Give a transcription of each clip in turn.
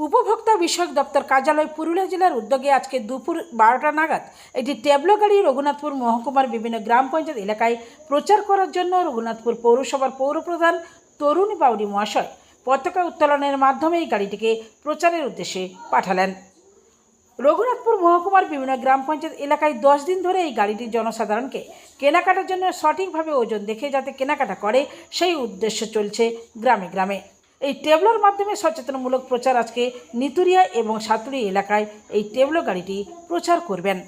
উপভোক্তা বিষয়ক দপ্তর কার্যালয় পুরুলিয়া জেলার উদ্যোগে আজকে দুপুর বারোটা নাগাদ একটি ট্যাবলো গাড়ি রঘুনাথপুর মহকুমার বিভিন্ন গ্রাম পঞ্চায়েত এলাকায় প্রচার করার জন্য রঘুনাথপুর পৌরসভার পৌরপ্রধান তরুণ বাউরি মহাশয় পতাকা উত্তোলনের মাধ্যমে এই গাড়িটিকে প্রচারের উদ্দেশ্যে পাঠালেন। রঘুনাথপুর মহকুমার বিভিন্ন গ্রাম পঞ্চায়েত এলাকায় দশ দিন ধরে এই গাড়িটি জনসাধারণকে কেনাকাটার জন্য সঠিকভাবে ওজন দেখে যাতে কেনাকাটা করে সেই উদ্দেশ্য চলছে গ্রামে গ্রামে। এই টেবলোর মাধ্যমে সচেতনমূলক প্রচার আজকে নিতুরিয়া এবং সাতুরি এলাকায় এই টেবলো গাড়িটি প্রচার করবেন।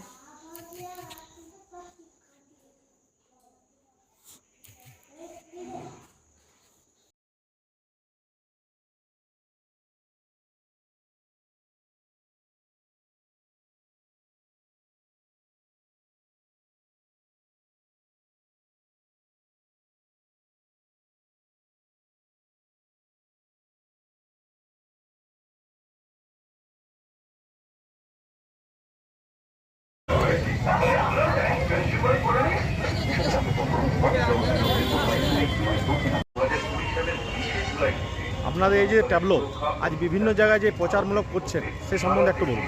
আপনাদের এই যে ট্যাবলো আজ বিভিন্ন জায়গায় যে প্রচারমূলক করছেন সে সম্বন্ধে একটু বলুন।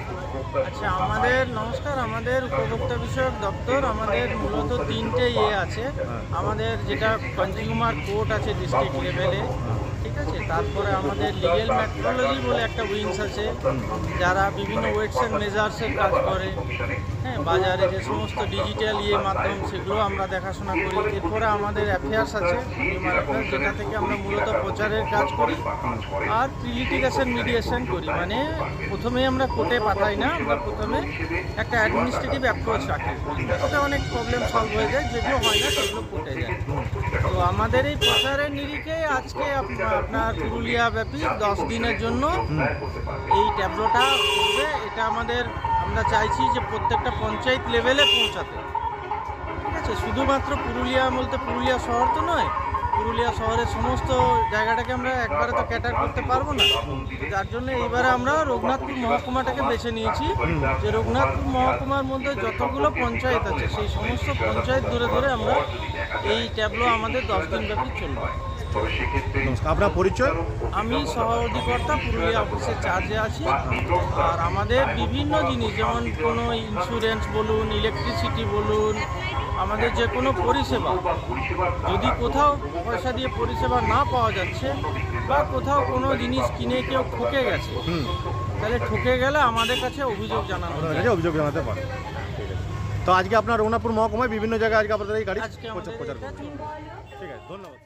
আচ্ছা আমাদের নমস্কার আমাদের উপভোক্তা বিষয়ক দপ্তর আমাদের মূলত তিনটে ইয়ে আছে। আমাদের যেটা কনজিউমার কোর্ট আছে ডিস্ট্রিক্ট লেভেলে ঠিক আছে? তারপরে আমাদের লিগেল মেট্রোলজি বলে একটা উইংস আছে। যারা বিভিন্ন ওয়েটস অ্যান্ড মেজার্সের কাজ করে। হ্যাঁ বাজারে যে সমস্ত ডিজিটাল ইয়ে মাধ্যম, সেগুলো আমরা দেখাশোনা করি। এরপরে আমাদের অ্যাফেয়ার্স আছে যেটা থেকে আমরা মূলত প্রচারের কাজ করি আর প্রিলিটিগেশন মিডিয়েশন করি। মানে প্রথমেই আমরা কোর্টে পাঠাই না, আমরা প্রথমে একটা অ্যাডমিনিস্ট্রেটিভ অ্যাপ্রোচ রাখি। ওটা অনেক প্রবলেম সলভ হয়ে যায় যেগুলো হয় না, সেগুলো কোর্টে যায়। তো আমাদের এই প্রচারের নিরিখে আজকে আপ- আপনার পুরুলিয়া ব্যাপী দশ দিনের জন্য এই ট্যাবলোটা করবে। এটা আমাদের, আমরা চাইছি যে প্রত্যেকটা পঞ্চায়েত লেভেলে পৌঁছাতে। ঠিক আছে? শুধুমাত্র পুরুলিয়া বলতে পুরুলিয়া শহর তো নয়, পুরুলিয়া শহরের সমস্ত জায়গাটাকে আমরা একবারে তো ক্যাটার করতে পারব না। যার জন্য এইবারে আমরা রঘুনাথপুর মহকুমাটাকে বেছে নিয়েছি। যে রঘুনাথপুর মহকুমার মধ্যে যতগুলো পঞ্চায়েত আছে, সেই সমস্ত পঞ্চায়েত ধরে ধরে আমরা এই ট্যাবলো আমাদের দশ দিন ব্যাপী চলবে। আপনার পরিচয়? আমি সহ অধিকর্তা পুরুলিয়া অফিসের চার্জে আছি। আর আমাদের বিভিন্ন জিনিস যেমন কোনো ইন্স্যুরেন্স বলুন ইলেকট্রিসিটি বলুন আমাদের যে কোনো পরিষেবা। যদি কোথাও পয়সা দিয়ে পরিষেবা না পাওয়া যাচ্ছে বা কোথাও কোনো জিনিস কিনে কেউ ঠকে গেছে তাহলে ঠকে গেলে আমাদের কাছে অভিযোগ জানানো অভিযোগ জানাতে পারে। তো আজকে আপনার রঘুনাথপুর মহকুমায় বিভিন্ন জায়গায় আজকে আপনাদের এই গাড়ি আজকে প্রচার। ঠিক আছে ধন্যবাদ।